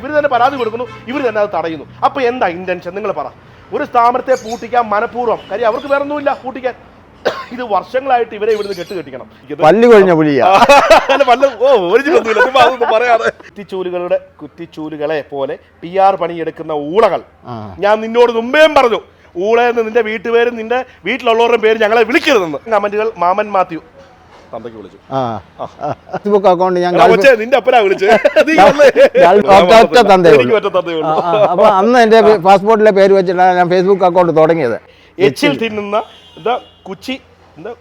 ഇവർ തന്നെ പരാതി കൊടുക്കുന്നു ഇവർ തന്നെ അത് തടയുന്നു. അപ്പോൾ എന്താ ഇന്റൻഷൻ നിങ്ങൾ പറ. ഒരു സ്ഥാപനത്തെ പൂട്ടിക്കാൻ മനഃപൂർവം കാര്യം അവർക്ക് വേറെ ഒന്നുമില്ല പൂട്ടിക്കാൻ. ഇത് വർഷങ്ങളായിട്ട് ഇവരെ ഇവിടുന്ന് കെട്ട് കെട്ടിക്കണം പല്ല് കൊഴിഞ്ഞ പുലിയാ. പറയാതെ. കുറ്റിച്ചൂലുകളുടെ കുറ്റിച്ചൂലുകളെ പോലെ പി ആർ പണിയെടുക്കുന്ന ഊളകൾ. ഞാൻ നിന്നോട് മുമ്പേയും പറഞ്ഞു ഊളയെന്ന് നിന്റെ വീട്ടുപേരും നിന്റെ വീട്ടിലുള്ളവരുടെ പേര് ഞങ്ങളെ വിളിക്കരുതെന്ന്. കമന്റുകൾ മാമൻ മാത്യു. തന്തയ്ക്ക് വിളിച്ചു. ഫേസ്ബുക്ക് അക്കൗണ്ട് ഞാൻ നിന്റെ അപ്പനാ തന്തേ അപ്പൊ അന്ന് എന്റെ പാസ്പോർട്ടിലെ പേര് വെച്ചിട്ടാണ് ഞാൻ ഫേസ്ബുക്ക് അക്കൗണ്ട് തുടങ്ങിയത്. എച്ചിൽ തിന്നുന്ന എന്താ കുച്ചി എന്താ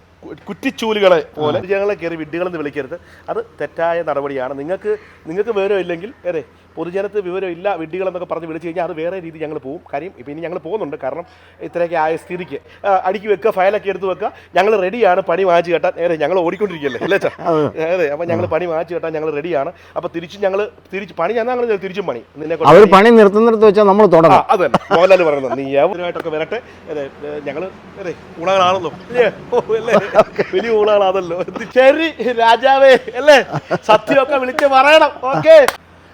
കുറ്റിച്ചൂലുകളെ പോലെ ജനങ്ങളെ കയറി വിഡ്ഢികളെന്ന് വിളിക്കരുത്. അത് തെറ്റായ നടപടിയാണ്. നിങ്ങൾക്ക് നിങ്ങൾക്ക് വിവരം ഇല്ലെങ്കിൽ അതെ പൊതുജനത്തിന് വിവരം ഇല്ല വിഡ്ഢികളെന്നൊക്കെ പറഞ്ഞ് വിളിച്ചു കഴിഞ്ഞാൽ അത് വേറെ രീതി ഞങ്ങൾ പോകും കാര്യം ഇപ്പം ഇനി ഞങ്ങൾ പോകുന്നുണ്ട്. കാരണം ഇത്രയൊക്കെ ആയ സ്ഥിതിക്ക്. അടുക്കി വെക്കുക ഫയലൊക്കെ എടുത്ത് വെക്കുക. ഞങ്ങൾ റെഡിയാണ് പണി വാങ്ങിച്ച് കേട്ടാൻ. നേരെ ഞങ്ങൾ ഓടിക്കൊണ്ടിരിക്കുകയല്ലേ അല്ലേ ചാ അതെ. അപ്പം ഞങ്ങൾ പണി വാങ്ങിച്ച് കേട്ടാൽ ഞങ്ങൾ റെഡിയാണ് അപ്പോൾ തിരിച്ച് ഞങ്ങൾ തിരിച്ച് പണി ഞാൻ ഞങ്ങൾ തിരിച്ചും പണി. നിന്നെ അവർ പണി നിർത്തുന്നിടത്ത് വെച്ചാൽ നമ്മൾ തുടങ്ങാം. അത് തന്നെ. മോഹൻലാൽ പറയുന്നത് നീ അവരുമായിട്ടൊക്കെ വരട്ടെ? അതെ ഞങ്ങൾ അതെ ഊണകളാണല്ലോ അല്ലേ? വലിയ ഊണകളാണല്ലോ ശരി രാജാവേ അല്ലേ? സത്യമൊക്കെ വിളിച്ച് പറയണം. ഓക്കെ.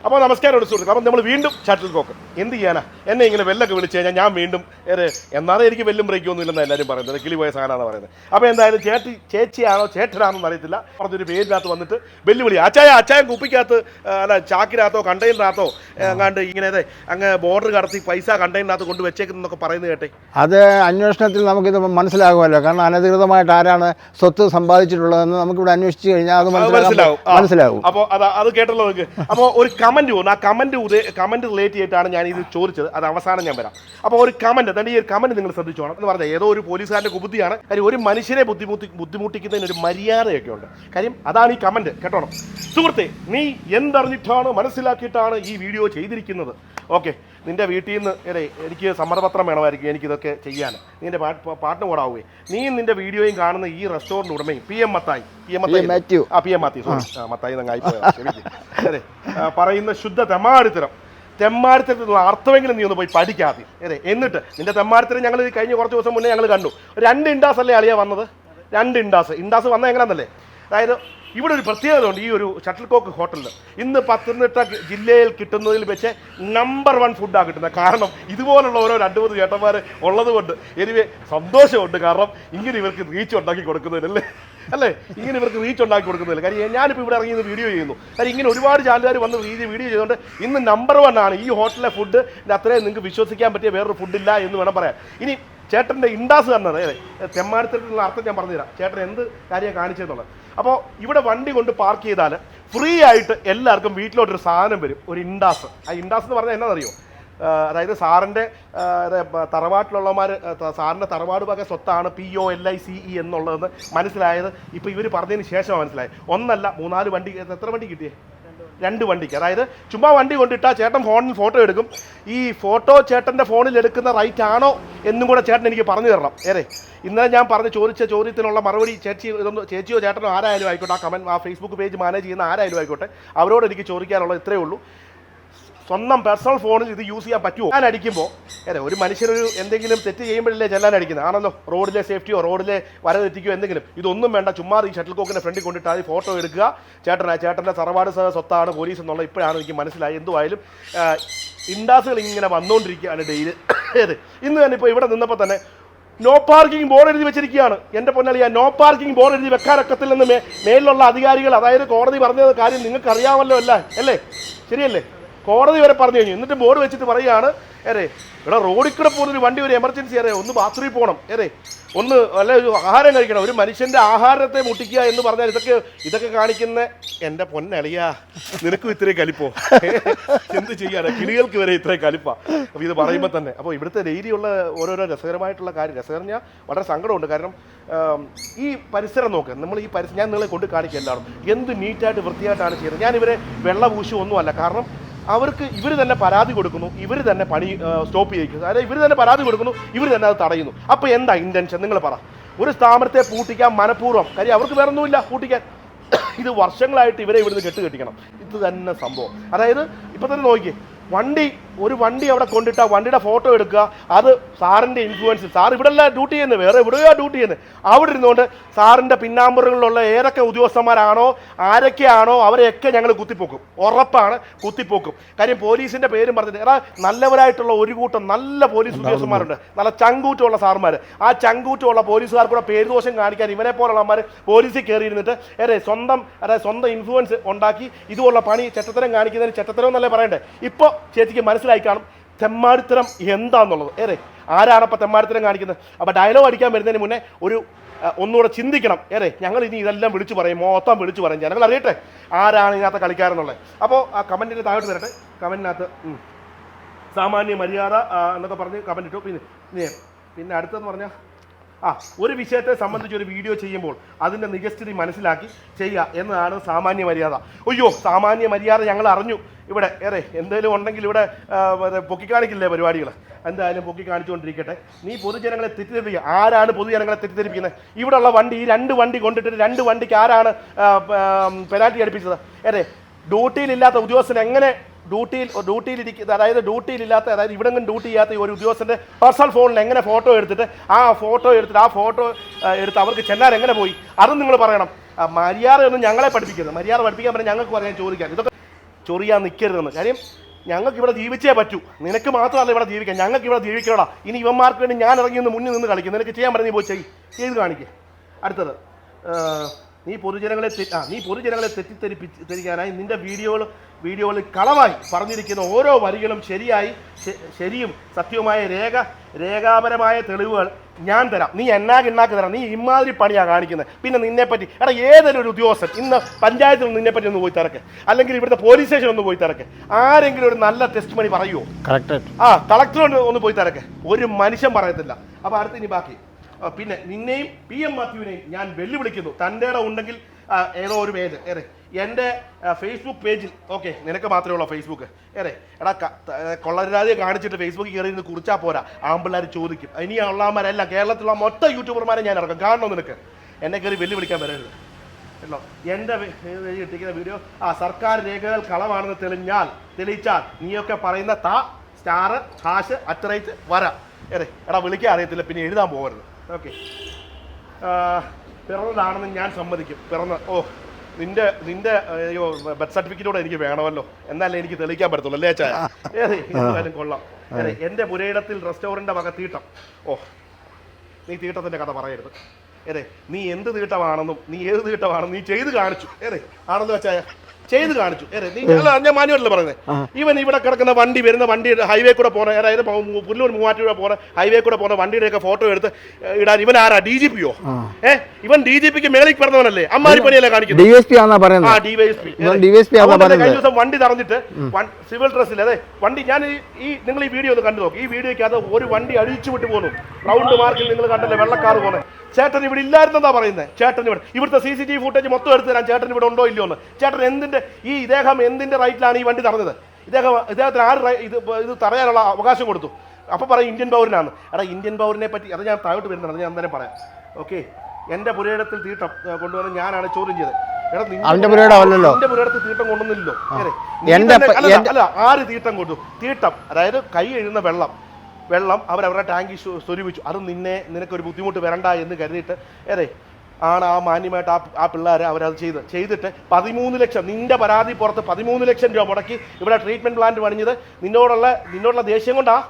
അപ്പോൾ നമസ്കാരം ഒരു സുഹൃത്തുക്കൾ അപ്പം നമ്മൾ വീണ്ടും ചാറ്റിൽ കോക്ക് എന്ത് ചെയ്യാനാ? എന്നെ ഇങ്ങനെ വെല്ലൊക്കെ വിളിച്ചു കഴിഞ്ഞാൽ ഞാൻ വീണ്ടും ഏറെ എന്നാലും എനിക്ക് വെല്ലും ബ്രേക്ക് ഒന്നും ഇല്ലെന്ന് എല്ലാവരും പറയുന്നത്. കിളി പോയ സാധനമാണ് പറയുന്നത്. അപ്പോൾ എന്തായാലും ചേട്ടി ചേച്ചിയാണോ ചേട്ടനാണോ അറിയത്തില്ല. പറഞ്ഞൊരു പേരിനകത്ത് വന്നിട്ട് വെല്ലുവിളി. അച്ചായ അച്ചായം കുപ്പിക്കകത്ത് അല്ല ചാക്കിനകത്തോ കണ്ടെയ്നറിനകത്തോ അങ്ങാണ്ട് ഇങ്ങനെ അതെ അങ്ങ് ബോർഡർ കടത്തി പൈസ കണ്ടെയ്നറിനകത്ത് കൊണ്ട് വെച്ചേക്കുന്നൊക്കെ പറയുന്നത് കേട്ടെ? അത് അന്വേഷണത്തിൽ നമുക്കിത് മനസ്സിലാകുമല്ലോ. കാരണം അനധികൃതമായിട്ട് ആരാണ് സ്വത്ത് സമ്പാദിച്ചിട്ടുള്ളതെന്ന് നമുക്കിവിടെ അന്വേഷിച്ച് കഴിഞ്ഞാൽ അത് മനസ്സിലാവും മനസ്സിലാകും. മനസ്സിലാവും. അപ്പോൾ അത് അത് കേട്ടല്ലോ നിങ്ങൾക്ക്. അപ്പോൾ ഒരു കമന്റ് വന്നു. ആ കമന്റ് കമന്റ് കമന്റ് റിലേറ്റ് ചെയ്തിട്ടാണ് ഞാൻ ഇത് ചോദിച്ചത്. അത് അവസാനം ഞാൻ വരാം. അപ്പോൾ ഒരു കമന്റ് തന്നെ ഈ ഒരു കമന്റ് നിങ്ങൾ ശ്രദ്ധിച്ചോണം എന്ന് പറഞ്ഞാൽ ഏതോ ഒരു പോലീസുകാരന്റെ കുബുദ്ധിയാണ്. കാര്യം ഒരു മനുഷ്യനെ ബുദ്ധിമുട്ടി ബുദ്ധിമുട്ടിക്കുന്നതിന് ഒരു മര്യാദയൊക്കെ ഉണ്ട്. കാര്യം അതാണ് ഈ കമന്റ് കേട്ടോണം? സുഹൃത്തെ നീ എന്തറിഞ്ഞിട്ടാണ് മനസ്സിലാക്കിയിട്ടാണ് ഈ വീഡിയോ ചെയ്തിരിക്കുന്നത്? ഓക്കെ നിന്റെ വീട്ടിൽ നിന്ന് ഏതേ എനിക്ക് സമ്മതപത്രം വേണമായിരിക്കും എനിക്കിതൊക്കെ ചെയ്യാൻ. നിന്റെ പാട്ടിന് കൂടാവുകയെ നീ നിന്റെ വീഡിയോയും കാണുന്ന ഈ restaurant ഉടമയും P M Mathai. P M Mathai. ആ പി എം മാത്യു. മത്തായി അതെ പറയുന്ന ശുദ്ധ തെമാരിത്തരം തെമ്മാടിത്തരത്തിനുള്ള അർത്ഥമെങ്കിലും നീ ഒന്ന് പോയി പഠിക്കാതെ. അതെ എന്നിട്ട് നിന്റെ തെമ്മാരിത്തരം ഞങ്ങൾ കഴിഞ്ഞ കുറച്ച് ദിവസം മുന്നേ ഞങ്ങൾ കണ്ടു. രണ്ട് ഇൻഡാസ് അല്ലേ അളിയാ വന്നത്? രണ്ട് ഇൻഡാസ് ഇൻഡാസ് വന്ന എങ്ങനെയാണെന്നല്ലേ അതായത് ഇവിടെ ഒരു പ്രത്യേകത ഉണ്ട് ഈ ഒരു ഷട്ടിൽ കോക്ക് ഹോട്ടലിൽ ഇന്ന് പത്തനംതിട്ട ജില്ലയിൽ കിട്ടുന്നതിൽ വെച്ച് നമ്പർ വൺ ഫുഡാണ് കിട്ടുന്നത്. കാരണം ഇതുപോലുള്ള ഓരോ രണ്ട് മൂന്ന് ചേട്ടന്മാർ ഉള്ളതുകൊണ്ട് എനിവേ സന്തോഷമുണ്ട്. കാരണം ഇങ്ങനെ ഇവർക്ക് റീച്ച് ഉണ്ടാക്കി കൊടുക്കുന്നതിനല്ലേ അല്ലേ? ഇങ്ങനെ ഇവർക്ക് റീച്ച് ഉണ്ടാക്കി കൊടുക്കുന്നില്ല കാര്യം ഞാനിപ്പോൾ ഇവിടെ ഇറങ്ങി വീഡിയോ ചെയ്യുന്നു. കാര്യം ഇങ്ങനെ ഒരുപാട് ചാനലുകാർ വന്ന് വീഡിയോ വീഡിയോ ചെയ്തുകൊണ്ട് ഇന്ന് നമ്പർ വൺ ആണ്. ഈ ഹോട്ടലിലെ ഫുഡ് അത്രയും നിങ്ങൾക്ക് വിശ്വസിക്കാൻ പറ്റിയ വേറൊരു ഫുഡില്ല എന്ന് വേണം പറയാം ഇനി ചേട്ടന്റെ ഇണ്ടാസ് തന്നെ അതെ തെമ്മാടിത്തരത്തിലുള്ള അർത്ഥം ഞാൻ പറഞ്ഞുതരാം. ചേട്ടൻ എന്ത് കാര്യം കാണിച്ചതെന്നുള്ളത്. അപ്പോൾ ഇവിടെ വണ്ടി കൊണ്ട് പാർക്ക് ചെയ്താൽ ഫ്രീ ആയിട്ട് എല്ലാവർക്കും വീട്ടിലോട്ടൊരു സാധനം വരും. ഒരു ഇൻഡാസ് ആ ഇൻഡാസ് എന്ന് പറഞ്ഞാൽ എന്നാണെന്നറിയോ അതായത് സാറിന്റെ തറവാട്ടിലുള്ളമാർ സാറിന്റെ തറവാട് വക സ്വത്താണ് P O L I C E എന്നുള്ളതെന്ന് മനസ്സിലായത് ഇപ്പോൾ ഇവർ പറഞ്ഞതിന് ശേഷമാണ് മനസ്സിലായത്. ഒന്നല്ല മൂന്നാൽ വണ്ടി എത്ര വണ്ടി കിട്ടിയേ? രണ്ട് വണ്ടിക്ക്. അതായത് ചുമ്മാ വണ്ടി കൊണ്ടിട്ടാൽ ചേട്ടൻ ഫോണിൽ ഫോട്ടോ എടുക്കും. ഈ ഫോട്ടോ ചേട്ടന്റെ ഫോണിൽ എടുക്കുന്ന റൈറ്റ് ആണോ എന്നും കൂടെ ചേട്ടൻ എനിക്ക് പറഞ്ഞു തരണം. ഏറെ? ഇന്നലെ ഞാൻ പറഞ്ഞ് ചോദിച്ച ചോദ്യത്തിനുള്ള മറുപടി ചേച്ചി ഇതൊന്ന് ചേച്ചിയോ ചേട്ടനോ ആരായാലും ആയിക്കോട്ടെ. ആ കമന്റ് ആ ഫേസ്ബുക്ക് പേജ് മാനേജ് ചെയ്യുന്ന ആരായാലും ആയിക്കോട്ടെ. അവരോട് എനിക്ക് ചോദിക്കാനുള്ളത് ഇത്രയേ ഉള്ളൂ. സ്വന്തം പേഴ്സണൽ ഫോണിൽ ഇത് യൂസ് ചെയ്യാൻ പറ്റുമോ? ഞാൻ അടിക്കുമ്പോൾ അതെ ഒരു മനുഷ്യനൊരു എന്തെങ്കിലും തെറ്റ് ചെയ്യുമ്പോഴല്ലേ ചെല്ലാൻ അടിക്കുന്നത് ആണല്ലോ റോഡിലെ സേഫ്റ്റിയോ റോഡിലെ വര തെറ്റിക്കോ എന്തെങ്കിലും. ഇതൊന്നും വേണ്ട ചുമ്മാ ഈ ഷട്ടിൽ കോക്കിന്റെ ഫ്രണ്ടിൽ കൊണ്ടിട്ട് അത് ഫോട്ടോ എടുക്കുക. ചേട്ടനാ ചേട്ടന്റെ തറവാട് സ- സ്വത്താണ് പോലീസ് എന്നുള്ള ഇപ്പോഴാണ് എനിക്ക് മനസ്സിലായി. എന്തുവായാലും ഇൻഡാസുകൾ ഇങ്ങനെ വന്നുകൊണ്ടിരിക്കുകയാണ് ഡെയിലി അതെ ഇന്ന് തന്നെ ഇപ്പോൾ ഇവിടെ നിന്നപ്പോൾ തന്നെ നോ പാർക്കിംഗ് ബോർഡ് എഴുതി വെച്ചിരിക്കുകയാണ്. എന്റെ പൊന്നളിയ നോ പാർക്കിംഗ് ബോർഡ് എഴുതി വെക്കാനൊക്കത്തില്ലെന്ന് മേലിലുള്ള അധികാരികൾ അതായത് കോടതി പറഞ്ഞത് കാര്യം നിങ്ങൾക്ക് അറിയാമല്ലോ അല്ല അല്ലേ? ശരിയല്ലേ? കോടതി വരെ പറഞ്ഞു കഴിഞ്ഞു. എന്നിട്ട് ബോർഡ് വെച്ചിട്ട് പറയുകയാണ് ഏറെ ഇവിടെ റോഡിൽ കൂടെ പോകുന്നൊരു വണ്ടി ഒരു എമർജൻസി അറേ ഒന്ന് ബാത്റൂമിൽ പോകണം. ഏറെ ഒന്ന് അല്ല ഒരു ആഹാരം കഴിക്കണം. ഒരു മനുഷ്യന്റെ ആഹാരത്തെ മുട്ടിക്കുക എന്ന് പറഞ്ഞാൽ ഇതൊക്കെ ഇതൊക്കെ കാണിക്കുന്ന എന്റെ പൊന്നളിയ. നിനക്കും ഇത്രയും കലിപ്പോ. എന്ത് ചെയ്യാനാ? കിളികൾക്ക് വരെ ഇത്രയും കലിപ്പാ. അപ്പോൾ ഇത് പറയുമ്പോൾ തന്നെ. അപ്പോൾ ഇവിടുത്തെ രീതിയുള്ള ഓരോരോ രസകരമായിട്ടുള്ള കാര്യം. രസകരം ഞാൻ വളരെ സങ്കടമുണ്ട്. കാരണം ഈ പരിസരം നോക്ക്. നമ്മൾ ഈ പരിസരം ഞാൻ നിങ്ങളെ കൊണ്ട് കാണിക്കുക എല്ലാവരും എന്ത് നീറ്റായിട്ട് വൃത്തിയായിട്ടാണ് ചെയ്യുന്നത്. ഞാൻ ഇവരെ വെള്ള പൂശു ഒന്നുമല്ല കാരണം അവർക്ക് ഇവർ തന്നെ പരാതി കൊടുക്കുന്നു ഇവർ തന്നെ പണി സ്റ്റോപ്പ് ചെയ്യിക്കുന്നു. അതായത് ഇവർ തന്നെ പരാതി കൊടുക്കുന്നു ഇവർ തന്നെ അത് തടയുന്നു. അപ്പോൾ എന്താ ഇന്റൻഷൻ നിങ്ങൾ പറ. ഒരു സ്ഥാപനത്തെ പൂട്ടിക്കാൻ മനഃപൂർവം കാര്യം അവർക്ക് വേറെ ഒന്നുമില്ല പൂട്ടിക്കാൻ. ഇത് വർഷങ്ങളായിട്ട് ഇവരെ ഇവിടുന്ന് കെട്ട് കെട്ടിക്കണം ഇത് തന്നെ സംഭവം. അതായത് ഇപ്പം തന്നെ നോക്കിയേ വണ്ടി ഒരു വണ്ടി അവിടെ കൊണ്ടിട്ട് ആ വണ്ടിയുടെ ഫോട്ടോ എടുക്കുക. അത് സാറിന്റെ ഇൻഫ്ലുവൻസ് സാർ ഇവിടെ അല്ല ഡ്യൂട്ടി ചെയ്യുന്നത് വേറെ എവിടെയാ ഡ്യൂട്ടി ചെയ്യുന്നത്. അവിടെ ഇരുന്നുകൊണ്ട് സാറിന്റെ പിന്നാമ്പുറങ്ങളിലുള്ള ഏതൊക്കെ ഉദ്യോഗസ്ഥന്മാരാണോ ആരൊക്കെയാണോ അവരെയൊക്കെ ഞങ്ങൾ കുത്തിപ്പോക്കും. ഉറപ്പാണ് കുത്തിപ്പോക്കും. കാര്യം പോലീസിന്റെ പേരും പറഞ്ഞിട്ട് എടാ നല്ലവരായിട്ടുള്ള ഒരു കൂട്ടം നല്ല പോലീസ് ഉദ്യോഗസ്ഥന്മാരുണ്ട്. നല്ല ചങ്കൂറ്റമുള്ള സാർമാർ ആ ചങ്കൂറ്റമുള്ള പോലീസുകാർ കൂടെ പേരുദോഷം കാണിക്കാൻ ഇവനെ പോലുള്ളമാർ പോലീസിൽ കയറിയിരുന്നിട്ട് ഏറെ സ്വന്തം അതായത് സ്വന്തം ഇൻഫ്ലുവൻസ് ഉണ്ടാക്കി ഇതുപോലുള്ള പണി ചെറ്റത്തരം കാണിക്കുന്നതിന് ചെറ്റത്തരം എന്നല്ലേ പറയണ്ടേ? ഇപ്പോൾ ചേച്ചിക്ക് മനസ്സിലായി കാണും തെമ്മാടിത്തരം എന്താന്നുള്ളത്. ഏറെ ആരാണ് അപ്പം തെമ്മാടിത്തരം കാണിക്കുന്നത്? അപ്പോൾ ഡയലോഗ് അടിക്കാൻ വരുന്നതിന് മുന്നേ ഒരു ഒന്നുകൂടെ ചിന്തിക്കണം. ഏറെ ഞങ്ങൾ ഇനി ഇതെല്ലാം വിളിച്ചു പറയും മൊത്തം വിളിച്ചു പറയും ജനങ്ങൾ അറിയട്ടെ ആരാണ് ഇതിനകത്ത് കളിക്കാരെന്നുള്ളത്. അപ്പോൾ ആ കമന്റിന്റെ താഴോട്ട് വരട്ടെ. കമന്റിനകത്ത്. സാമാന്യ മര്യാദ എന്നൊക്കെ പറഞ്ഞ് കമന്റ് ഇട്ടു. പിന്നെ പിന്നെ അടുത്തെന്ന് പറഞ്ഞാൽ ആ ഒരു വിഷയത്തെ സംബന്ധിച്ച് ഒരു വീഡിയോ ചെയ്യുമ്പോൾ അതിന്റെ നിജസ്ഥിതി മനസ്സിലാക്കി ചെയ്യുക എന്നതാണ് സാമാന്യ മര്യാദ. അയ്യോ സാമാന്യ മര്യാദ ഞങ്ങൾ അറിഞ്ഞു. ഇവിടെ ഏറെ എന്തെങ്കിലും ഉണ്ടെങ്കിൽ ഇവിടെ പൊക്കി കാണിക്കില്ലേ പൊക്കിക്കാണിക്കില്ലേ പരിപാടികൾ എന്തായാലും പൊക്കി കാണിച്ചുകൊണ്ടിരിക്കട്ടെ നീ പൊതുജനങ്ങളെ തെറ്റിദ്ധരിപ്പിക്കുക. ആരാണ് പൊതുജനങ്ങളെ തെറ്റിദ്ധരിപ്പിക്കുന്നത്? ഇവിടെയുള്ള വണ്ടി ഈ രണ്ട് വണ്ടി കൊണ്ടിട്ട് രണ്ട് വണ്ടിക്ക് ആരാണ് പെനാൽറ്റി അടുപ്പിച്ചത്? ഏറെ ഡ്യൂട്ടിയിലില്ലാത്ത ഉദ്യോഗസ്ഥൻ എങ്ങനെ ഡ്യൂട്ടിയിൽ ഡ്യൂട്ടിയിൽ ഇരിക്കുന്ന അതായത് ഡ്യൂട്ടിയിലില്ലാത്ത അതായത് ഇവിടെ ഡ്യൂട്ടി ചെയ്യാത്ത ഒരു ഉദ്യോഗസ്ഥന്റെ പേഴ്സണൽ ഫോണിൽ എങ്ങനെ ഫോട്ടോ എടുത്തിട്ട് ആ ഫോട്ടോ എടുത്തിട്ട് ആ ഫോട്ടോ എടുത്ത് അവർക്ക് ചെല്ലാൻ എങ്ങനെ പോയി? അതും നിങ്ങൾ പറയണം. മര്യാദ ഒന്നും ഞങ്ങളെ പഠിപ്പിക്കരുത് മര്യാദ പഠിപ്പിക്കാൻ പറഞ്ഞാൽ ഞങ്ങൾക്ക് പറയാൻ ചോദിക്കാം. ഇതൊക്കെ ചൊറിയാൻ നിൽക്കരുതെന്ന് കാര്യം ഞങ്ങൾക്ക് ഇവിടെ ജീവിച്ചേ പറ്റൂ. നിനക്ക് മാത്രമല്ല ഇവിടെ ജീവിക്കാം ഞങ്ങൾക്ക് ഇവിടെ ജീവിക്കണോടാ. ഇനി ഇവന്മാർക്ക് വേണ്ടി ഞാൻ ഇറങ്ങി നിന്ന് മുന്നിൽ നിന്ന് കളിക്കും. നിനക്ക് ചെയ്യാൻ പറഞ്ഞു പോയി ചെയ്ത് കാണിക്കുക അടുത്തത് നീ പൊതുജനങ്ങളെ ആ നീ പൊതുജനങ്ങളെ തെറ്റിദ്ധരിപ്പിക്കാനായി നിന്റെ വീഡിയോകൾ വീഡിയോകളിൽ കളവായി പറഞ്ഞിരിക്കുന്ന ഓരോ വരികളും ശരിയായി ശരിയും സത്യവുമായ രേഖ രേഖാപരമായ തെളിവുകൾ ഞാൻ തരാം. നീ എന്നാക്ക് ഇന്നാക്ക് തരാം. നീ ഇമാതിരി പണിയാണ് കാണിക്കുന്നത്. പിന്നെ നിന്നെപ്പറ്റി എടാ ഏതൊരു ഒരു ഉദ്യോഗസ്ഥൻ ഇന്ന് പഞ്ചായത്തിൽ നിന്ന് നിന്നെപ്പറ്റി ഒന്ന് പോയി തിരക്ക്. അല്ലെങ്കിൽ ഇവിടുത്തെ പോലീസ് സ്റ്റേഷൻ ഒന്ന് പോയി തിരക്ക്. ആരെങ്കിലും ഒരു നല്ല ടെസ്റ്റ് മണി പറയുമോ കളക്ടർ ആ കളക്ടർ ഒന്ന് പോയി തിരക്ക്. ഒരു മനുഷ്യൻ പറയത്തില്ല. അപ്പോൾ അടുത്ത് ഇനി ബാക്കി. പിന്നെ നിന്നെയും പി എം മാത്യുവിനെയും ഞാൻ വെല്ലുവിളിക്കുന്നു. തന്റെ ഉണ്ടെങ്കിൽ ഏതോ ഒരു പേജ് ഏറെ എന്റെ ഫേസ്ബുക്ക് പേജിൽ ഓക്കെ നിനക്ക് മാത്രമേ ഉള്ളൂ ഫേസ്ബുക്ക് ഏറെ എടാ കൊള്ളരാതെ കാണിച്ചിട്ട് ഫേസ്ബുക്കിൽ കയറി നിന്ന് കുറിച്ചാൽ പോരാ. ആമ്പിള്ളേർ ചോദിക്കും. ഇനി ഉള്ളവന്മാരെല്ലാം കേരളത്തിലുള്ള മൊത്തം യൂട്യൂബർമാരെ ഞാൻ ഇറക്കും. കാണണോ നിനക്ക്? എന്നെ കയറി വെല്ലുവിളിക്കാൻ വരരുത്. കേട്ടോ? എന്റെ കിട്ടിക്കുന്ന വീഡിയോ ആ സർക്കാർ രേഖകൾ കളവാണെന്ന് തെളിഞ്ഞാൽ തെളിയിച്ചാൽ നീയൊക്കെ പറയുന്ന താ സ്റ്റാർ ഹാഷ് അറ്ററേറ്റ് വര. ഏറെ എടാ വിളിക്കാൻ അറിയത്തില്ല പിന്നെ എഴുതാൻ പോകരുത്. ഓക്കെ. പിറന്നതാണെന്ന് ഞാൻ സമ്മതിക്കും. പിറന്ന ഓ നിന്റെ നിന്റെ അയ്യോ ബർത്ത് സർട്ടിഫിക്കറ്റോടെ എനിക്ക് വേണമല്ലോ. എന്നാലേ എനിക്ക് തെളിയിക്കാൻ പറ്റത്തുള്ളൂ അല്ലേ ചായ ഏതെ? എന്തായാലും കൊള്ളാം. അതെ എന്റെ പുരയിടത്തിൽ റെസ്റ്റോറന്റ് വക തീട്ടം. ഓ നീ തീട്ടത്തിന്റെ കഥ പറയരുത്. ഏതെ നീ എന്ത് തീട്ടമാണെന്നും നീ ഏത് തീട്ടമാണെന്നും നീ ചെയ്ത് കാണിച്ചു. ഏതെ? ആണെന്ന് വെച്ചായ ചെയ്ത് കാണിച്ചു. അല്ല ഞാൻ മാനുവല്ലേ പറയുന്നത് ഇവൻ ഇവിടെ കിടക്കുന്ന വണ്ടി വരുന്ന വണ്ടി ഹൈവേ കൂടെ പോണ അതായത് പുല്ലൂർ മൂവാറ്റുപുഴ പോണ ഹൈവേ കൂടെ പോണ വണ്ടിയുടെയൊക്കെ ഫോട്ടോ എടുത്ത് ഇടാൻ ഇവൻ ആരാ? ഡി ജി പിയോ ഏഹ് ഇവൻ ഡി ജി പിക്ക് മേളിൽ പറഞ്ഞവനല്ലേ അമ്മാരി പണിയല്ലേ കാണിക്കുന്നത്? കഴിഞ്ഞ ദിവസം വണ്ടി തറഞ്ഞിട്ട് സിവിൽ ഡ്രസ്സിൽ അതെ വണ്ടി ഞാൻ ഈ- നിങ്ങൾ ഈ വീഡിയോ ഒന്ന് കണ്ടു നോക്ക്. ഈ വീഡിയോയ്ക്ക് ഒരു വണ്ടി അഴിച്ചു വിട്ടു പോകുന്നു റൗണ്ട് മാർക്കിൽ നിങ്ങൾ കണ്ടല്ലേ വെള്ളക്കാർ പോലെ. ചേട്ടൻ ഇവിടെ ഇല്ലായിരുന്നെന്നാ പറയുന്നത് ചേട്ടൻ ഇവിടെ ഇവിടുത്തെ C C T V footage മൊത്തം എടുത്തു തരാൻ ചേട്ടൻ ഇവിടെ ഉണ്ടോ ഇല്ലയോ എന്ന് ചേട്ടൻ എന്തിന്റെ ഈ ഇദ്ദേഹം എന്തിന്റെ റൈറ്റിലാണ് ഈ വണ്ടി തറഞ്ഞത് ഇദ്ദേഹം ഇദ്ദേഹത്തിന് ആര് ഇത് ഇത് തറയാനുള്ള അവകാശം കൊടുത്തു. അപ്പോൾ പറയും ഇന്ത്യൻ പൗരനാണ്. എടാ ഇന്ത്യൻ പൗരനെ പറ്റി അത് ഞാൻ താഴോട്ട് വരുന്നുണ്ട് ഞാൻ അന്നേരം പറയാം. ഓക്കെ എന്റെ പുരയിടത്തിൽ തീട്ടം കൊണ്ടുവന്ന് ഞാനാണ് ചോദ്യം ചെയ്തത്. അവന്റെ പുരയിടം അല്ലല്ലോ. നിന്റെ പുരയിടത്തിൽ തീട്ടം കൊണ്ടുവന്നില്ലല്ലോ. എന്റെ അല്ല, ആര് തീട്ടം കൊണ്ടു? തീട്ടം അതായത് കൈ എഴുന്ന വെള്ളം. വെള്ളം അവരവരുടെ ടാങ്കിൽ സ്വ- സ്വരൂപിച്ചു. അത് നിന്നെ നിനക്കൊരു ബുദ്ധിമുട്ട് വരണ്ട എന്ന് കരുതിയിട്ട് ഏറെ ആണ് ആ മാന്യമായിട്ട് ആ ആ പിള്ളേർ അവരത് ചെയ്ത് ചെയ്തിട്ട് പതിമൂന്ന് ലക്ഷം നിന്റെ പരാതി പുറത്ത് പതിമൂന്ന് ലക്ഷം രൂപ മുടക്കി ഇവിടെ ട്രീറ്റ്മെന്റ് പ്ലാന്റ് പണിഞ്ഞത്. നിന്നോടുള്ള നിന്നോടുള്ള ദേഷ്യം കൊണ്ടാ?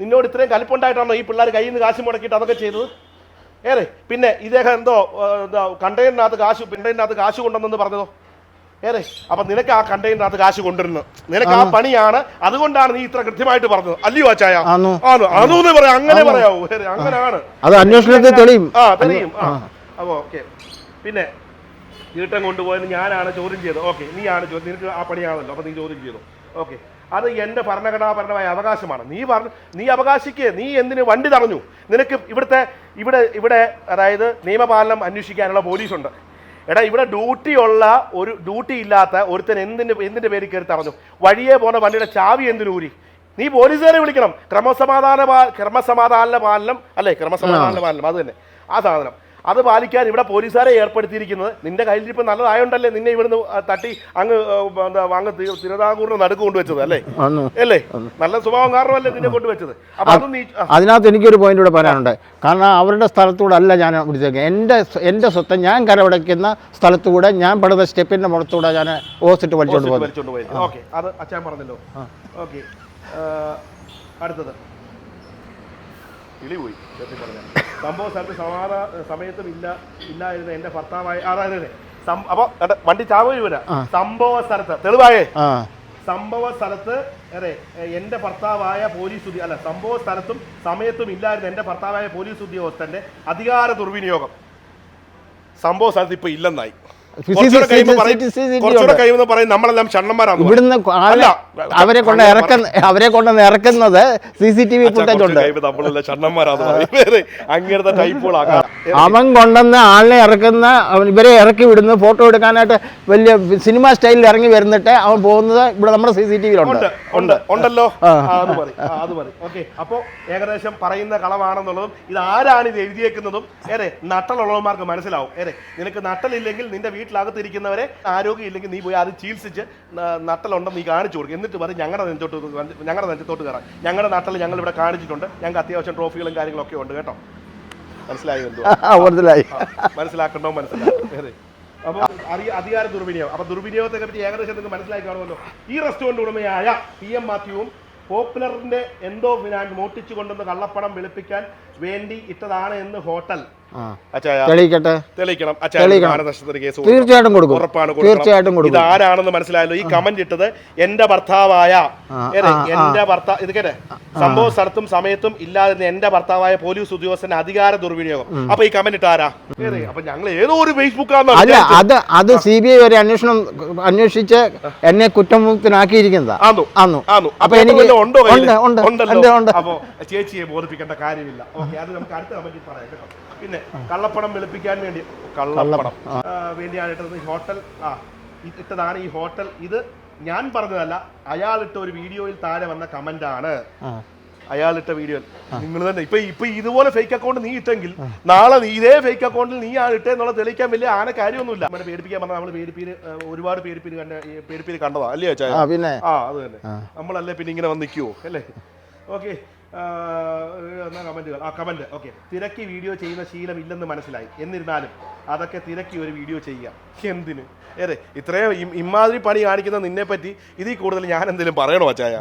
നിന്നോട് ഇത്രയും കലിപ്പുണ്ടായിട്ടാണോ ഈ പിള്ളേർ കയ്യിൽ നിന്ന് കാശ് മുടക്കിയിട്ട് അതൊക്കെ ചെയ്തത്? ഏറെ പിന്നെ ഇദ്ദേഹം എന്തോ ആ, എന്താ കണ്ടെയ്നറിനകത്ത് കാശ് കണ്ടെയ്നറിനകത്ത് കാശ് കൊണ്ടുവന്നെന്ന് പറഞ്ഞതോ? ഏറെ അപ്പൊ നിനക്ക് ആ കണ്ടെയ്നറിനകത്ത് കാശ് കൊണ്ടുവരുന്നത്. നിനക്ക് ആ പണിയാണ്. അതുകൊണ്ടാണ് നീ ഇത്ര കൃത്യമായിട്ട് പറഞ്ഞത്. അല്ലയോ അച്ചായ? ആന്നു. പറയാം. അങ്ങനെ പറയാവൂ. അങ്ങനെയാണ്. അത് അന്വേഷണത്തിൽ തെളിയും. ആ തെളിയും. ആ. അപ്പോൾ ഓക്കെ പിന്നെ തീട്ടം കൊണ്ടുപോയത് ഞാനാണ് ചോദ്യം ചെയ്തത്. ഓക്കെ നീയാണ് ചോദ്യം നിനക്ക് ആ പണിയാണല്ലോ. അപ്പോൾ നീ ചോദ്യം ചെയ്തു. ഓക്കെ അത് എന്റെ ഭരണഘടനാപരമായ അവകാശമാണ്. നീ പറഞ്ഞു നീ അവകാശിക്ക് നീ എന്തിന് വണ്ടി തറഞ്ഞു നിനക്ക് ഇവിടുത്തെ ഇവിടെ ഇവിടെ അതായത് നിയമപാലനം അന്വേഷിക്കാനുള്ള പോലീസുണ്ട്. എടാ ഇവിടെ ഡ്യൂട്ടി ഉള്ള ഒരു ഡ്യൂട്ടി ഇല്ലാത്ത ഒരുത്തൻ എന്തിന്റെ എന്തിന്റെ പേര് കയറി തറഞ്ഞു വഴിയെ പോണ വണ്ടിയുടെ ചാവി എന്തിനൂരി നീ പോലീസുകാരെ വിളിക്കണം. ക്രമസമാധാന പാ- ക്രമസമാധാന പാലനം അല്ലേ? ക്രമസമാധാന പാലനം അത് തന്നെ. ആ സാധനം. അത് പാലിക്കാൻ ഇവിടെ പോലീസുകാരെ ഏർപ്പെടുത്തിയിരിക്കുന്നത്. നിന്റെ കയ്യിലിരിപ്പ് നല്ലതായോണ്ടല്ലേ നിന്നെ ഇവിടുന്ന് തട്ടി അങ്ങ് എന്താ അങ്ങ് തിരുവിതാംകൂറിന് നടുക്ക് കൊണ്ടുവച്ചത് അല്ലേ? അല്ലേ? നല്ല സ്വഭാവം കാരണമല്ലേ നിന്നെ കൊണ്ടുവച്ചത്? അപ്പൊ അത് നീ അതിനകത്ത് എനിക്കൊരു പോയിന്റ് കൂടെ പറയാനുണ്ട്. കാരണം അവരുടെ സ്ഥലത്തൂടെ അല്ല ഞാൻ പിടിച്ചേക്കുന്നത്. എന്റെ എന്റെ സ്വത്ത് ഞാൻ കരവടയ്ക്കുന്ന സ്ഥലത്തൂടെ ഞാൻ പെടുന്ന സ്റ്റെപ്പിന്റെ മുഖത്തൂടെ ഞാൻ ഓസിട്ട് വലിച്ചോണ്ട് ഓക്കെ. അത് അച്ഛൻ പറഞ്ഞല്ലോ. ഓക്കെ. അടുത്തത്. കിളി പോയി സത്യം പറഞ്ഞാൽ സംഭവ സ്ഥലത്ത് സമാധാന സമയത്തും ഇല്ല ഇല്ലായിരുന്ന എന്റെ ഭർത്താവായ അതായത് സം- അപ്പൊ വണ്ടി ചാവരി വരാം സംഭവ സ്ഥലത്ത് തെളിവായേ? സംഭവ സ്ഥലത്ത് അതെ എന്റെ ഭർത്താവായ പോലീസ് ഉദ്യോഗ അല്ല സംഭവ സ്ഥലത്തും സമയത്തും ഇല്ലായിരുന്ന എന്റെ ഭർത്താവായ പോലീസ് ഉദ്യോഗസ്ഥന്റെ അധികാര ദുർവിനിയോഗം. സംഭവ സ്ഥലത്ത് ഇപ്പൊ ഇല്ലെന്നായി. നമ്മളെല്ലാം ഷണ്ണന്മാരാണ് ഇവിടുന്ന് ആളെ അവരെ കൊണ്ട് ഇറക്കുന്ന അവരെ കൊണ്ടുവന്ന് ഇറക്കുന്നത് C C T V footage ഉണ്ട്. അങ്ങനത്തെ അവൻ കൊണ്ടുവന്ന് ആളിനെ ഇറക്കുന്ന അവൻ ഇവരെ ഇറക്കി വിടുന്നു. ഫോട്ടോ എടുക്കാനായിട്ട് വലിയ സിനിമ സ്റ്റൈലിൽ ഇറങ്ങി വരുന്നിട്ട് അവൻ പോകുന്നത് ഇവിടെ നമ്മുടെ സി സി ടി വിയിലുണ്ട്. ഉണ്ട് ഉണ്ട്. ഉണ്ടല്ലോ? ആ, അത് മതി. ആ, അത് മതി. ഓക്കെ. അപ്പോ ഏകദേശം പറയുന്ന കളവാണെന്നുള്ളതും ഇത് ആരാണ് ഇത് എഴുതിയേക്കുന്നതും ഏറെ നട്ടലുള്ളവന്മാർക്ക് മനസ്സിലാവും. ഏറെ നിനക്ക് നട്ടലില്ലെങ്കിൽ നിന്റെ വീട്ടിലകത്തിരിക്കുന്നവരെ ആരോഗ്യം ഇല്ലെങ്കിൽ നീ പോയി അത് ചികിത്സിച്ച് നട്ടലുണ്ടെന്ന് നീ കാണിച്ചു കൊടുക്കും. എന്നിട്ട് പറയും ഞങ്ങളുടെ നെഞ്ചോട്ട് ഞങ്ങളുടെ നെഞ്ചത്തോട്ട് കയറാം ഞങ്ങളുടെ നട്ടൽ ഞങ്ങൾ ഇവിടെ കാണിച്ചിട്ടുണ്ട്. ഞങ്ങൾക്ക് അത്യാവശ്യം ട്രോഫികളും കാര്യങ്ങളൊക്കെ ഉണ്ട് കേട്ടോ. മനസ്സിലായി മനസ്സിലായി. മനസ്സിലാക്കണ്ടോ? മനസ്സിലായി. അപ്പോൾ അധി- അധികാര ദുർവിനിയോഗം. അപ്പൊ ദുർവിനിയോഗത്തെ പറ്റി ഏകദേശം നിങ്ങൾക്ക് മനസ്സിലാക്കി കാണുമല്ലോ ഈ റെസ്റ്റോറന്റ് ഉടമയായ പി എം മാത്യുവും പോപ്പുലറിന്റെ എന്തോ ഫിനാൻസ് മോട്ടിച്ചു കൊണ്ടുവന്ന് കള്ളപ്പണം വെളുപ്പിക്കാൻ വേണ്ടി ഇട്ടതാണ് എന്ന് ഹോട്ടൽ തെളിയിക്കട്ടെ? തെളിയിക്കണം. തീർച്ചയായിട്ടും കൊടുക്കും. ഉറപ്പാണ് തീർച്ചയായിട്ടും. കൊടുക്കും. ഇതാരാണെന്ന് മനസ്സിലായല്ലോ. ഈ കമന്റ് ഇട്ടത് എന്റെ ഭർത്താവായ. എന്റെ ഭർത്താവ് ഇത് കേട്ടെ സംഭവ സ്ഥലത്തും സമയത്തും ഇല്ലാതിരുന്ന എന്റെ ഭർത്താവായ പോലീസ് ഉദ്യോഗസ്ഥന്റെ അധികാര ദുർവിനിയോഗം. അപ്പൊ ഈ കമന്റ് ഇട്ട് ആരാ ഏതെ, അപ്പൊ ഞങ്ങൾ ഏതോ ഒരു ഫേസ്ബുക്ക് അല്ല അത് അത് സി ബി ഐ വരെ അന്വേഷണം അന്വേഷിച്ച് എന്നെ കുറ്റമുക്തനാക്കിയിരിക്കുന്നതാ. അപ്പൊ എനിക്ക് ഉണ്ടോ ചേച്ചിയെ ബോധിപ്പിക്കേണ്ട കാര്യമില്ല. അത് നമുക്ക് അടുത്ത കമന്റിൽ പറയാം പിന്നെ കള്ളപ്പണം വെളുപ്പിക്കാൻ വേണ്ടി. കള്ളപ്പണം. വേണ്ടിയാണ് ഇട്ടത് ഹോട്ടൽ ആ ഇട്ടതാണ് ഈ ഹോട്ടൽ. ഇത് ഞാൻ പറഞ്ഞതല്ല അയാൾ ഇട്ട ഒരു വീഡിയോയിൽ താഴെ വന്ന കമന്റ് ആണ് അയാളിട്ട അയാൾ ഇട്ട വീഡിയോ നിങ്ങൾ തന്നെ ഇപ്പൊ ഇപ്പൊ ഇതുപോലെ ഫേക്ക് അക്കൗണ്ട് നീ ഇട്ടെങ്കിൽ നാളെ നീ ഇതേ ഫേക്ക് അക്കൗണ്ടിൽ നീ ആണ് ഇട്ടെന്നുള്ള തെളിയിക്കാൻ വലിയ ആന കാര്യമൊന്നുമില്ല. നമ്മുടെ പേടിപ്പിക്കാൻ പറഞ്ഞാൽ നമ്മൾ പേടിപ്പീര് ഒരുപാട് പേടിപ്പീര് കണ്ട പേടിപ്പീര് കണ്ടതാ അല്ലേ അച്ഛാ ആ പിന്നെ. ആ അത് തന്നെ. നമ്മളല്ലേ പിന്നെ ഇങ്ങനെ വന്ന് നിൽക്കുവോ അല്ലേ? ഓക്കെ. എന്നാ കമന്റുകൾ? ആ കമന്റ് ഓക്കെ. തിരക്കി വീഡിയോ ചെയ്യുന്ന ശീലം ഇല്ലെന്ന് മനസ്സിലായി. എന്നിരുന്നാലും അതൊക്കെ തിരക്കി ഒരു വീഡിയോ ചെയ്യുക എന്തിന്? ഏറെ ഇത്രയും ഇമാതിരി പണി കാണിക്കുന്ന നിന്നെ പറ്റി ഇതിൽ കൂടുതൽ ഞാൻ എന്തെങ്കിലും പറയണോ അച്ചായ?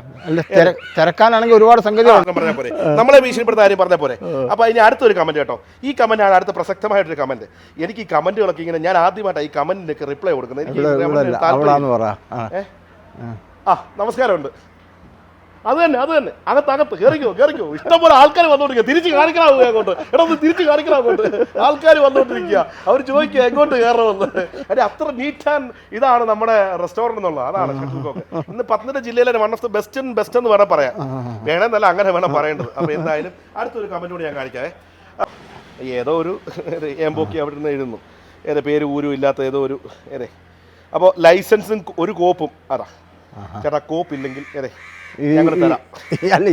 തിരക്കാനാണെങ്കിൽ ഒരുപാട് സംഗതി പറഞ്ഞാൽ പോരെ. നമ്മളെ ഭീഷണിപ്പെടുത്ത കാര്യം പറഞ്ഞാൽ പോരെ. അപ്പൊ ഇനി അടുത്തൊരു കമന്റ് കേട്ടോ. ഈ കമന്റ് ആണ് അടുത്ത പ്രസക്തമായിട്ടൊരു കമന്റ് എനിക്ക് ഈ കമന്റുകളൊക്കെ ഇങ്ങനെ ഞാൻ ആദ്യമായിട്ടാണ് ഈ കമന്റിനൊക്കെ റിപ്ലൈ കൊടുക്കുന്നത്. എനിക്ക്? ആ നമസ്കാരമുണ്ട്. അത് തന്നെ അത് തന്നെ അകത്ത് അകത്ത് കയറിക്കോ കയറിക്കോ ഇഷ്ടംപോലെ ആൾക്കാർ വന്നോണ്ടിരിക്കുക തിരിച്ച് കാണിക്കണം അങ്ങോട്ട്? എടാ ഒന്ന് തിരിച്ച് കാണിക്കണം അങ്ങോട്ട്? ആൾക്കാർ വന്നോണ്ടിരിക്കുക അവർ ചോദിക്കുക എങ്ങോട്ട് കയറണമെന്ന്. അല്ലെ അത്ര നീറ്റ് ആൻഡ് ഇതാണ് നമ്മുടെ റെസ്റ്റോറന്റ് എന്നുള്ളത്. അതാണ് ഇന്ന് പത്തനംതിട്ട ജില്ലയിലെ one of the best best എന്ന് വേണം പറയാം വേണമെന്നല്ല അങ്ങനെ വേണം പറയേണ്ടത്. അപ്പൊ എന്തായാലും അടുത്തൊരു കമന്റ് കൂടി ഞാൻ കാണിക്കാവേ ആ, ഏതോ ഒരു ഏമ്പോക്കി അവിടെ നിന്ന് എഴുതുന്നു. ഏതെ പേര് ഊരും ഇല്ലാത്ത ഏതോ ഒരു ഏതെ. അപ്പോൾ ലൈസൻസും ഒരു കോപ്പും അതാ. ചേട്ടാ കോപ്പ് ഇല്ലെങ്കിൽ ഏതെ. അല്ല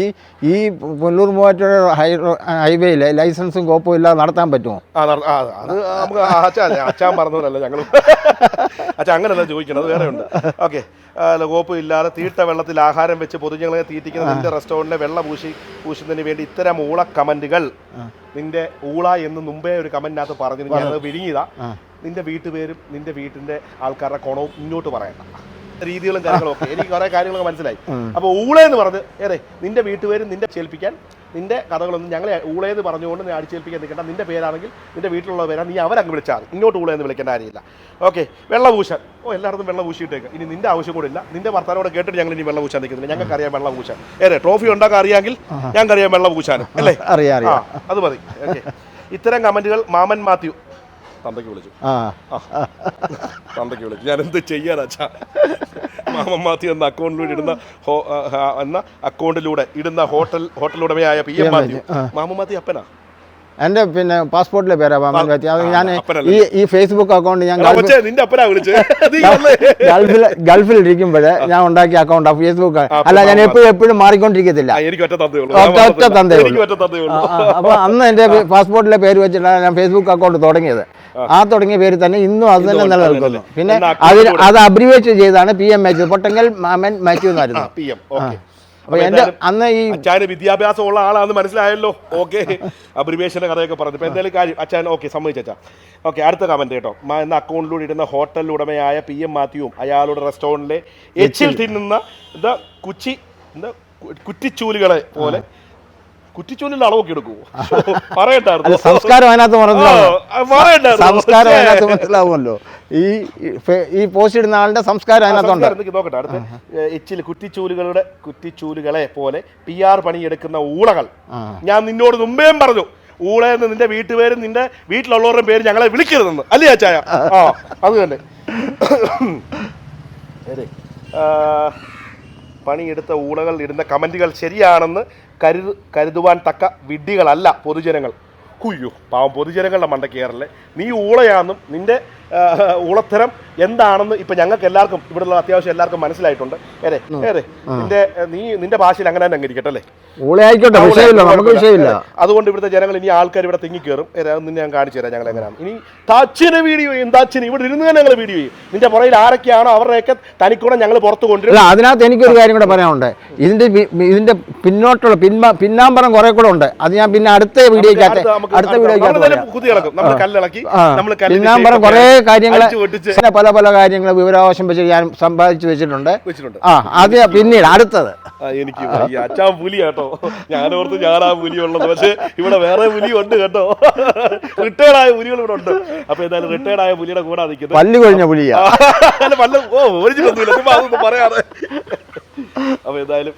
ഈ ഈ പൊന്നൂർ പുല്ലൂർ ഹൈവേയിലെ ലൈസൻസും കോപ്പും ഇല്ലാതെ നടത്താൻ പറ്റുമോ? അത് നമുക്ക് അച്ഛാ അച്ഛാൻ പറഞ്ഞതല്ല ഞങ്ങൾ അച്ഛാ അങ്ങനെയല്ല ചോദിക്കണത് അത് വേറെ ഉണ്ട്. ഓക്കെ. അല്ല കോപ്പും ഇല്ലാതെ തീട്ട വെള്ളത്തിൽ ആഹാരം വെച്ച് പൊതുജനങ്ങളെ തീറ്റിക്കുന്ന നിന്റെ റെസ്റ്റോറന്റിലെ വെള്ളം പൂശി പൂശുന്നതിന് വേണ്ടി ഇത്തരം ഊള കമന്റുകൾ നിന്റെ ഊള എന്ന് മുമ്പേ ഒരു കമന്റിനകത്ത് പറഞ്ഞു ഞാനത് വിഴുങ്ങിയതാ. നിന്റെ വീട്ടുപേരും നിന്റെ വീട്ടിന്റെ ആൾക്കാരുടെ കോണവും ഇങ്ങോട്ട് പറയണ്ട. രീതികളും കാര്യങ്ങളും ഒക്കെ. എനിക്ക് കുറെ കാര്യങ്ങളൊക്കെ മനസ്സിലായി. അപ്പൊ എന്ന് പറഞ്ഞ് ഏറെ നിന്റെ വീട്ടുപേരും നിന്റെ ചേൽപ്പിക്കാൻ നിന്റെ കഥകളൊന്നും ഞങ്ങളെ ഊളേന്ന് പറഞ്ഞുകൊണ്ട് നീ അടിച്ചേൽപ്പിക്കാൻ നിൽക്കണ്ട. നിന്റെ പേരാണെങ്കിൽ നിന്റെ വീട്ടിലുള്ള പേരാ നീ അവരങ്ങ് വിളിച്ചാൽ ഇങ്ങോട്ട് ഊളേന്ന് വിളിക്കേണ്ട കാര്യമില്ല. ഓക്കെ വെള്ളപൂശൻ. ഓ എല്ലായിടത്തും വെള്ളം പൂശിയിട്ടേക്ക് ഇനി നിന്റെ ആവശ്യം കൂടെ ഇല്ല. നിന്റെ ഭർത്താനോട് കേട്ടിട്ട് ഞങ്ങൾ ഇനി വെള്ളം പൂശാൻ നിൽക്കുന്നില്ല. ഞങ്ങൾക്കറിയാം വെള്ളം പൂശാൻ ഏറെ ട്രോഫി ഉണ്ടാക്കാൻ അറിയാമെങ്കിൽ ഞങ്ങൾക്കറിയാം വെള്ളം പൂശാൻ അല്ലേ? അറിയാം അത് മതി. ഓക്കെ. ഇത്തരം കമന്റുകൾ മാമൻ മാത്യു തന്തയ്ക്ക് വിളിച്ചു. ആ. തന്തയ്ക്ക് വിളിച്ചു. ഞാൻ എന്ത് ചെയ്യാനാച്ചാ മാമൻ മാത്യു എന്ന അക്കൗണ്ടിലൂടെ ഇടുന്ന എന്ന അക്കൗണ്ടിലൂടെ ഇടുന്ന ഹോട്ടൽ ഹോട്ടൽ ഉടമയായ പി എം മാത്യു. മാമൻ മാത്യു അപ്പനാ? എന്റെ പിന്നെ പാസ്പോർട്ടിലെ പേരാ മാമൻ അത് ഞാൻ ഈ ഈ ഫേസ്ബുക്ക് അക്കൗണ്ട് ഞാൻ ഗൾഫിൽ നിന്റെ അപ്പനാ ഗൾഫിൽ ഗൾഫിൽ ഇരിക്കുമ്പോഴേ ഞാൻ ഉണ്ടാക്കിയ അക്കൗണ്ട് ഫേസ്ബുക്ക് അല്ല ഞാൻ എപ്പോഴും എപ്പോഴും മാറിക്കൊണ്ടിരിക്കത്തില്ല. ഒറ്റ തന്തേ ഉള്ളൂ. അപ്പോൾ അന്ന് എന്റെ പാസ്പോർട്ടിലെ പേര് വെച്ചിട്ടാണ് ഞാൻ ഫേസ്ബുക്ക് അക്കൗണ്ട് തുടങ്ങിയത്. ആ തുടങ്ങിയ പേര് തന്നെ ഇന്നും അത് തന്നെ നിലനിൽക്കുന്നു. പിന്നെ അതിൽ അത് അബ്രിവേറ്റ് ചെയ്താണ് പി എം മാത്യു പൊട്ടങ്കൽ മാമൻ മാത്യു എന്നായിരുന്നു. പി എം അപ്പോൾ എന്റെ അന്ന് ഈ അച്ഛന് വിദ്യാഭ്യാസം ഉള്ള ആളാണെന്ന് മനസ്സിലായല്ലോ. ഓക്കെ അബ്രിവേഷന്റെ കഥയൊക്കെ പറഞ്ഞു. ഇപ്പൊ എന്തായാലും കാര്യം അച്ഛൻ ഓക്കെ സമ്മതിച്ചാ ഓക്കെ അടുത്ത കമന്റ് കേട്ടോ. എന്ന അക്കൗണ്ടിലൂടെ ഇടുന്ന ഹോട്ടൽ ഉടമയായ പി എം മാത്യുവും അയാളുടെ റെസ്റ്റോറന്റിലെ എച്ചിൽ തിന്നുന്ന കുച്ചി എന്താ കുറ്റിച്ചൂലുകളെ പോലെ കുറ്റിച്ചൂലിന്റെ അളവൊക്കെ എടുക്കുമോ പറയണ്ടായിരുന്നു. സംസ്കാരം അതിനകത്ത് മനസ്സിലാവും. സംസ്കാരം. അതിനകത്ത് മനസ്സിലാവുമല്ലോ. ഈ ഈ പോസ്റ്റ് ഇടുന്ന ആളുടെ സംസ്കാരം അതിനകത്തുണ്ട്. നോക്കട്ടെ അടുത്ത്. എച്ചിൽ കുറ്റിച്ചൂലുകളുടെ കുറ്റിച്ചൂലുകളെ പോലെ പി ആർ പണിയെടുക്കുന്ന ഊളകൾ. ഞാൻ നിന്നോട് മുമ്പേയും പറഞ്ഞു ഊളയെന്ന് നിന്റെ വീട്ടുപേരും നിന്റെ വീട്ടിലുള്ളവരുടെ പേര് ഞങ്ങളെ വിളിക്കരുതെന്ന്. അല്ലേ അച്ചായ? ആ. അത് തന്നെ. പണിയെടുത്ത ഊളകൾ ഇടുന്ന കമന്റുകൾ ശരിയാണെന്ന് കരുതു കരുതുവാൻ തക്ക വിഡ്ഢികളല്ല പൊതുജനങ്ങൾ. കുയ്യോ പാവം പൊതുജനങ്ങളുടെ മണ്ടക്കേറല്ലേ. നീ ഊളയാന്നും നിന്റെ ആ, ഊളത്തരം എന്താണെന്ന് ഇപ്പൊ ഞങ്ങൾക്ക് എല്ലാവർക്കും ഇവിടെയുള്ള അത്യാവശ്യം എല്ലാവർക്കും മനസ്സിലായിട്ടുണ്ട്. ഏറെ ഏറെ നിന്റെ നീ നിന്റെ ഭാഷയിൽ അങ്ങനെ തന്നെ അങ്ങിരിക്കട്ടെ അല്ലേ? അതുകൊണ്ട് ഇവിടുത്തെ ജനങ്ങൾ ഇനി ആൾക്കാർ ഇവിടെ തിങ്ങി കയറും നിന്നെ ഞാൻ കാണിച്ചു തരാം ഞങ്ങൾ എങ്ങനെയാണ്. ഇനി താച്ചിന് വീഡിയോ ചെയ്യും താച്ചിന്. ഇവിടെ ഇരുന്ന് തന്നെ ഞങ്ങൾ വീഡിയോ ചെയ്യും. നിന്റെ പുറയിൽ ആരൊക്കെയാണോ അവരുടെയൊക്കെ തനിക്കൂടെ ഞങ്ങൾ പുറത്ത് കൊണ്ടുവരും. അതിനകത്ത് എനിക്കൊരു കാര്യം കൂടെ പറയാനുണ്ട്. ഇതിന്റെ ഇതിന്റെ പിന്നോട്ടുള്ള പിന്മ പിന്നാമ്പറം കുറെ കൂടെ ഉണ്ട്. അത് ഞാൻ പിന്നെ അടുത്ത വീഡിയോ അടുത്ത ഇളക്കും. നമ്മൾ കല്ലിളക്കി പിന്നാമ്പറം കുറേ കാര്യങ്ങൾ പല പല കാര്യങ്ങൾ വിവരാവകാശം വെച്ച് ഞാൻ സമ്പാദിച്ചു വെച്ചിട്ടുണ്ട്. ആ അത് പിന്നീട് അടുത്തത്. എനിക്ക് അച്ഛാ പുലി കേട്ടോ. ഞാനോർത്ത് ഞാനാ പുലി ഉള്ളത്. പക്ഷേ ഇവിടെ വേറെ പുലി ഉണ്ട് കേട്ടോ. റിട്ടയർഡ് ആയ പുലികൾ ഇവിടെ ഉണ്ട്. അപ്പൊ എന്തായാലും റിട്ടയർഡ് ആയ പുലിയുടെ കൂടെ നിൽക്കുന്നത് പല്ല് കൊഴിഞ്ഞ പുലിയാ. വല്ല ഓ ഒരു അതൊന്നും പറയാതെ അപ്പോൾ എന്തായാലും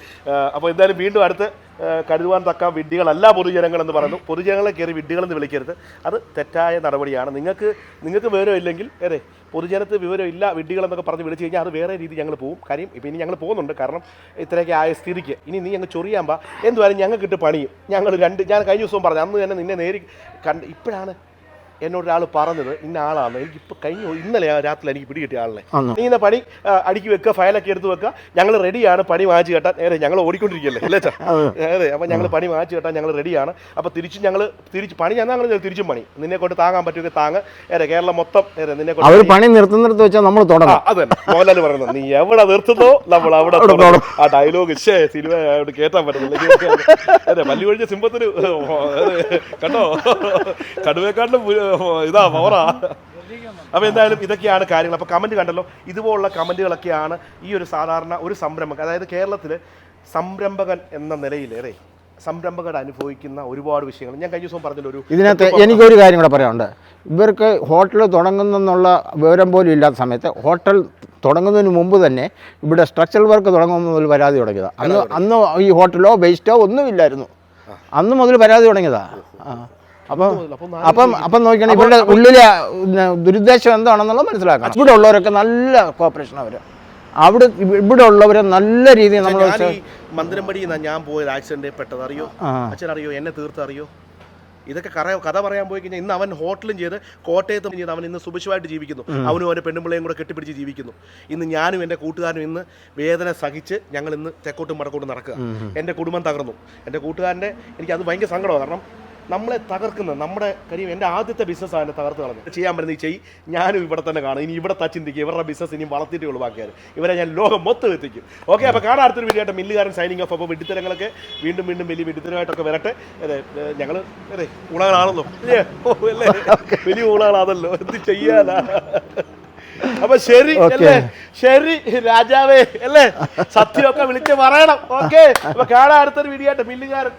അപ്പൊ അപ്പോൾ എന്തായാലും വീണ്ടും അടുത്ത് കരുതുവാൻ തക്ക വിഡ്ഢികളല്ല പൊതുജനങ്ങൾ എന്ന് പറയുന്നു. പൊതുജനങ്ങളെ കയറി വിഡ്ഢികളെന്ന് വിളിക്കരുത്. അത് തെറ്റായ നടപടിയാണ്. നിങ്ങൾക്ക് നിങ്ങൾക്ക് വിവരം ഇല്ലെങ്കിൽ അതെ പൊതുജനത്ത് വിവരം ഇല്ല വിഡ്ഢികളെന്നൊക്കെ പറഞ്ഞ് വിളിച്ചു കഴിഞ്ഞാൽ അത് വേറെ രീതി ഞങ്ങൾ പോകും കാര്യം ഇപ്പം ഇനി ഞങ്ങൾ പോകുന്നുണ്ട്. കാരണം ഇത്രയൊക്കെ ആയ സ്ഥിതിക്ക്. ഇനി നീ ഞങ്ങൾ ചൊറിയാമ്പാ എന്തുവായാലും ഞങ്ങൾക്ക് ഇട്ട് പണിയും. ഞങ്ങൾ രണ്ട് ഞാൻ കഴിഞ്ഞ ദിവസവും പറഞ്ഞു അന്ന് തന്നെ നിന്നെ നേരി കണ്ട് ഇപ്പോഴാണ് എന്നോട് ഒരാൾ പറഞ്ഞത് ഇന്ന ആളാണ് എനിക്ക് ഇപ്പൊ കഴിഞ്ഞ ഇന്നലെ ആ രാത്രി എനിക്ക് പിടികിട്ടിയ ആളിനെ? നീ ഇന്ന പണി അടുക്കി വെക്കുക ഫയലൊക്കെ എടുത്ത് വെക്കുക. ഞങ്ങൾ റെഡിയാണ് പണി വാങ്ങിച്ച് കേട്ടാൻ. നേരെ ഞങ്ങൾ ഓടിക്കൊണ്ടിരിക്കുകയല്ലേ അല്ലേ? അതെ. അപ്പൊ ഞങ്ങൾ പണി വാങ്ങിച്ച് കേട്ടാൻ ഞങ്ങൾ റെഡിയാണ് അപ്പോൾ തിരിച്ച് ഞങ്ങൾ തിരിച്ച് പണി ഞാൻ ഞങ്ങൾ തിരിച്ചും പണി. നിന്നെ കൊണ്ട് താങ്ങാൻ പറ്റുമെങ്കിൽ താങ്ങ്. ഏറെ കേരളം മൊത്തം ഏറെ നിന്നെ കൊണ്ട് അവർ പണി നിർത്തുന്നിടത്ത് വെച്ചാൽ നമ്മൾ തുടങ്ങാം. അതെ മോഹൻലാൽ പറയുന്നത് നീ എവിടെ നിർത്തുന്നോ? നമ്മൾ അവിടെ. ആ ഡയലോഗ് ശേ സിനിമ കേട്ടാൻ പറ്റുന്നില്ല അതെ പല്ലി ഒഴിച്ച സിംഹത്തിന് കണ്ടോ? കടുവേക്കാട്ടിലും ഇതാ പവറാ അപ്പൊ എന്തായാലും ഇതൊക്കെയാണ് കാര്യങ്ങൾ. അപ്പൊ കമന്റ് കണ്ടല്ലോ ഇതുപോലുള്ള കമന്റുകളൊക്കെയാണ് ഈ ഒരു സാധാരണ ഒരു സംരംഭകൻ അതായത് കേരളത്തിൽ സംരംഭകൻ എന്ന നിലയിൽ ഏറെ സംരംഭകർ അനുഭവിക്കുന്ന ഒരുപാട് വിഷയങ്ങൾ. ഞാൻ കഴിഞ്ഞ ദിവസം പറഞ്ഞില്ല ഒരു ഇതിനകത്ത് എനിക്കൊരു കാര്യം കൂടെ പറയാനുണ്ട്. ഇവർക്ക് ഹോട്ടൽ തുടങ്ങുന്നെന്നുള്ള വിവരം പോലും ഇല്ലാത്ത സമയത്ത് ഹോട്ടൽ തുടങ്ങുന്നതിന് മുമ്പ് തന്നെ ഇവിടെ സ്ട്രക്ചറൽ വർക്ക് തുടങ്ങുന്ന പരാതി തുടങ്ങിയത്. അന്ന് അന്ന് ഈ ഹോട്ടലോ വേസ്റ്റോ ഒന്നും ഇല്ലായിരുന്നു. അന്ന് മുതൽ പരാതി തുടങ്ങിയതാ. അപ്പം അപ്പം അപ്പം നോക്കിയാണ് ഇവരുടെ ഉള്ളിലെ ദുരുദ്ദേശം എന്താണെന്നുള്ളത് മനസ്സിലാക്കണം. ഇവിടെ ഉള്ളവരൊക്കെ നല്ല കോപ്പറേഷൻ അവർ അവിടെ ഇവിടെ ഉള്ളവരെ നല്ല രീതിയിൽ നമ്മൾ മന്ദിരമ്പടി ഞാൻ പോയത് ആക്സിഡന്റ് പെട്ടത് അറിയോ. അച്ഛൻ അറിയോ എന്നെ തീർത്ത് അറിയോ? ഇതൊക്കെ കഥ പറയാൻ പോയി കഴിഞ്ഞാൽ ഇന്ന് അവൻ ഹോട്ടലും ചെയ്ത് കോട്ടയത്തും ചെയ്ത് അവൻ ഇന്ന് സുഭിക്ഷമായിട്ട് ജീവിക്കുന്നു. അവനും അവന്റെ പെണ്ണുമ്പിളയും കൂടെ കെട്ടിപ്പിടിച്ച് ജീവിക്കുന്നു. ഇന്ന് ഞാനും എന്റെ കൂട്ടുകാരനും ഇന്ന് വേദന സഹിച്ച് ഞങ്ങൾ ഇന്ന് തെക്കോട്ടും വടക്കോട്ടും നടക്കുക. എന്റെ കുടുംബം തകർന്നു. എന്റെ കൂട്ടുകാരന്റെ എനിക്ക് അത് ഭയങ്കര സങ്കടമാണ്. കാരണം നമ്മളെ തകർക്കുന്ന നമ്മുടെ കരിയും എന്റെ ആദ്യത്തെ ബിസിനസ് ആണ് തകർത്ത് കളഞ്ഞത്. ചെയ്യാൻ പറ്റുന്ന ഈ ചെയ് ഞാനും ഇവിടെ തന്നെ കാണും. ഇനി ഇവിടെ തച്ചിന്തിക്കും ഇവരുടെ ബിസിനസ് ഇനി വളർത്തിയിട്ട് ഉള്ളൂ ബാക്കിയാർ ഇവരെ ഞാൻ ലോകം മൊത്തം എത്തിക്കും. ഓക്കെ അപ്പോൾ കാണാൻ അടുത്തൊരു വീഡിയോ മില്ലുകാരൻ സൈനിങ് ഓഫ് അപ്പോൾ വെടിത്തരങ്ങളൊക്കെ വീണ്ടും വീണ്ടും വലിയ വെടിത്തരമായിട്ടൊക്കെ വരട്ടെ. അതെ ഞങ്ങൾ അതെ ഉളകളാണല്ലോ അല്ലേ? അല്ലേ? വലിയ ഉളകളാണല്ലോ എന്ത് ചെയ്യാനാ? അപ്പൊ ശരി അല്ലേ? ശരി രാജാവേ അല്ലേ? സത്യമൊക്കെ വിളിച്ച് പറയണം. ഓക്കെ അപ്പൊ കാണാൻ അടുത്തൊരു വീഡിയോ ആയിട്ട് മില്ലുകാരൻ.